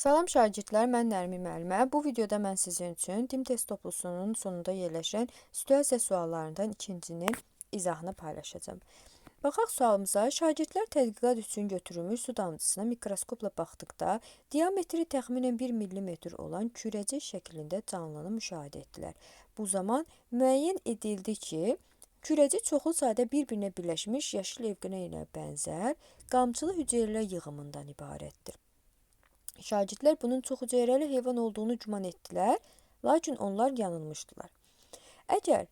Salam şagirdlər, mən Nərmin müəllimə. Bu videoda mən sizin üçün DİM test toplusunun sonunda yerləşən situasiya suallarından ikincinin izahını paylaşacağım. Baxaq sualımıza. Şagirdlər tədqiqat üçün götürülmüş su damcısına mikroskopla baxdıqda diametri təxminən 1 mm olan kürəcik şəklində canlını müşahidə etdilər. Bu zaman müəyyən edildi ki, kürəcik çoxlu sayda bir-birinə birləşmiş yaşıl evqinə ilə bənzər qamçılı hüceyrələr yığımından ibarətdir. Şagirdlər bunun çox hüceyrəli heyvan olduğunu güman etdilər, lakin onlar yanılmışdılar. Əgər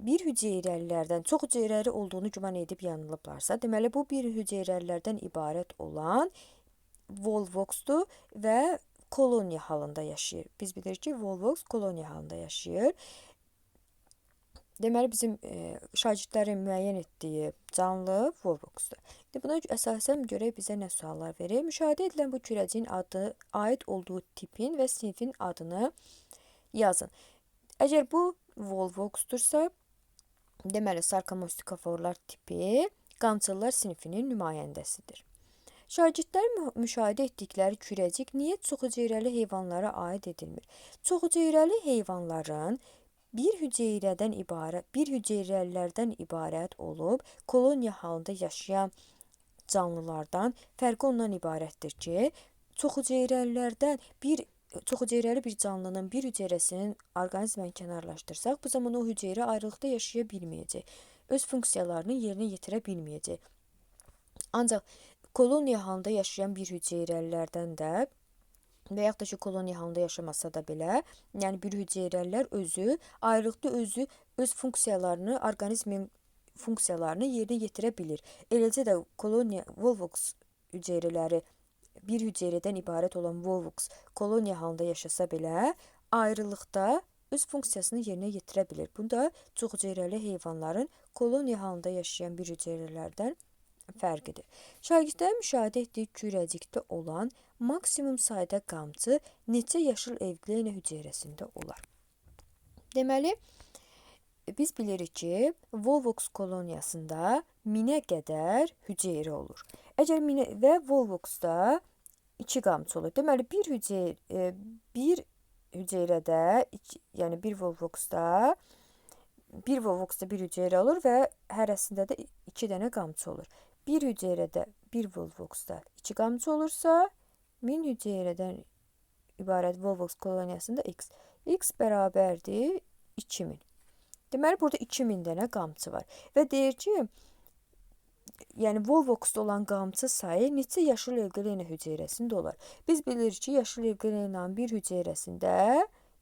bir hüceyrəlilərdən çox hüceyrəli olduğunu güman edib yanılıblarsa, deməli bu bir hüceyrəlilərdən ibarət olan Volvoxdur və koloniya halında yaşayır. Biz bilirik ki, Volvox koloniya halında yaşayır. Deməli bizim e, şagirdlərin müəyyən etdiyi canlı Volvoxdur. İndi buna əsasən görək bizə nə suallar verir. Müşahidə edilən bu kürəciyin adı, aid olduğu tipin və sinifin adını yazın. Əgər bu Volvoxdursa, deməli sarkomastikoforlar tipi qamçılılar sinifinin nümayəndəsidir. Şagirdlərin müşahidə etdikləri kürəcik niyə çoxhüceyrəli heyvanlara aid edilmir? Çoxhüceyrəli heyvanların bir hüceyrədən ibarət, bir hüceyrəlilərdən ibarət olub koloniya halında yaşayan canlılardan fərqi ondan ibarətdir ki, çoxhüceyrəlilərdən bir çoxhüceyrəli bir canlının bir hüceyrəsinin orqanizmdən kənarlaşdırsaq, bu zaman o hüceyrə ayrılıqda yaşaya bilməyəcək. Öz funksiyalarını yerinə yetirə bilməyəcək. Ancaq koloniya halında yaşayan bir hüceyrəlilərdən də və yaxud da ki, koloniya halında yaşamasa da belə, yəni bir hüceyrəlilər özü ayrılıqda özü öz funksiyalarını, orqanizmin funksiyalarını yerinə yetirə bilir. Eləcə də koloniya Volvox hüceyrələri bir hüceyrədən ibarət olan Volvox koloniya halında yaşasa belə, ayrılıqda öz funksiyasını yerinə yetirə bilir. Bu da çoxhüceyrəli heyvanların koloniya halında yaşayan bir hüceyrələrdən fərqidir. Şagirdlərin müşahidə etdiyi kürəcikdə olan maksimum sayda qamçı neçə yaşıl evglena hüceyrəsində olar? Deməli, biz bilirik ki, Volvox koloniyasında minə qədər hüceyrə olur. Əgər minə və Volvoxda 2 qamçı olur. Deməli, bir hüceyrə e, bir hüceyrədə, yəni bir Volvoxda bir Volvoxda bir hüceyrə olur və hərəsində də 2 dənə qamçı olur. Bir hüceyrədə bir Volvoxda 2 qamçı olursa, 1000 hüceyrədən ibarət Volvox koloniyasında x. x bərabərdir 2000. Deməli, burada 2000 dənə qamçı var. Və deyir ki, yəni Volvoxda olan qamçı sayı neçə yaşıl evqilena hüceyrəsində olar? Biz bilirik ki, yaşıl evqilenanın bir hüceyrəsində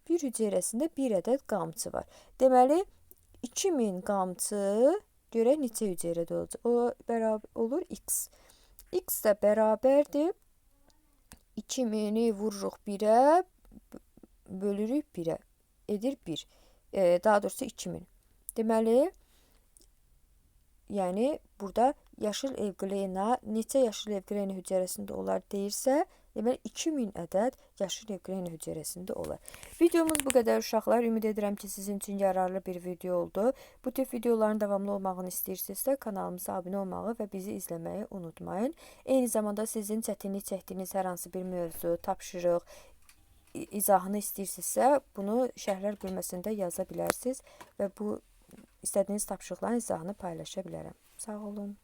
bir hüceyrəsində bir ədəd qamçı var. Deməli, 2000 qamçı görək neçə hüceyrədə olacaq. O bərabər olur x. x də bərabərdir 2000'i vururuq 1'ə, bölürük 1'ə. Edir 1. E, daha doğrusu 2000. Deməli, yəni burada yaşıl evqlena neçə yaşıl evqlena hüceyrəsində olar deyirsə, deməli 2000 ədəd yaşıl evqlena hüceyrəsində olar. Videomuz bu qədər uşaqlar. Ümid edirəm ki, sizin üçün yararlı bir video oldu. Bu tip videoların davamlı olmağını istəyirsinizsə, kanalımıza abunə olmağı və bizi izləməyi unutmayın. Eyni zamanda sizin çətinlik çəkdiyiniz hər hansı bir mövzu, tapşırıq, izahını istəyirsinizsə, bunu şərhlər bölməsində yaza bilərsiniz və bu istədiyiniz tapşırıqların izahını paylaşa bilərəm. Sağ olun.